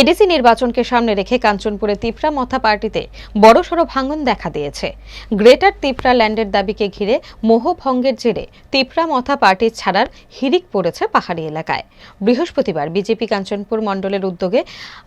ADC নির্বাচনকে সামনে রেখে কাঞ্চনপুরে তিপ্রা মথা পার্টিতে বড়সড় ভাঙন দেখা দিয়েছে। গ্রেটার তিপ্রা ল্যান্ডের দাবিকে ঘিরে মোহভঙ্গের জেরে তিপ্রা মথা পার্টি ছাড়ার হিরিক পড়েছে পাহাড়ি এলাকায়। বৃহস্পতিবার বিজেপি কাঞ্চনপুর মণ্ডলের উদ্যোগে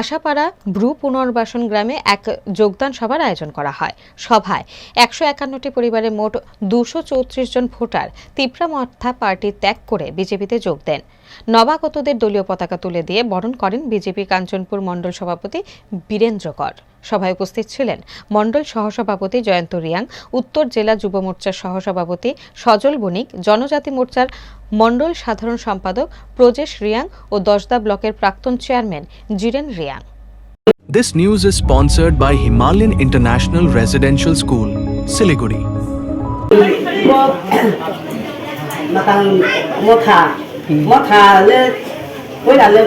আশাপাড়া ব্রু পুনর্বাসন গ্রামে এক যোগদান সভার আয়োজন করা হয়। সভায় একশো একান্নটি পরিবারের মোট দুশো চৌত্রিশ জন ভোটার তিপ্রা মথা পার্টি ত্যাগ করে বিজেপিতে যোগ দেন। নবাগতদের দলীয় পতাকা তুলে দিয়ে বরণ করেন বিজেপি কাঞ্চনপুর মণ্ডল সভাপতি বীরেন্দ্র কর। সভায় উপস্থিত ছিলেন মণ্ডল সহসভাপতি জয়ন্ত রিয়াং উত্তর জেলা যুব মোর্চার সহসভাপতি সজল বণিক জনজাতি মোর্চার মণ্ডল সাধারণ সম্পাদক প্রজেশ রিয়াং ও দশদা ব্লকের প্রাক্তন chairman Jiren Riang. This news is sponsored by Himalayan International Residential School, Siliguri. với là lên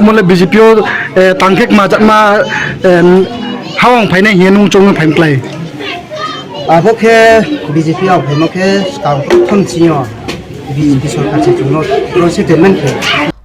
omole BJP o tangkek ma jat ma hawang phai na hian nung chong phai klai. আবকে BJP অভেমকে কাউ থমচিও BJP সরকার যে জন্য president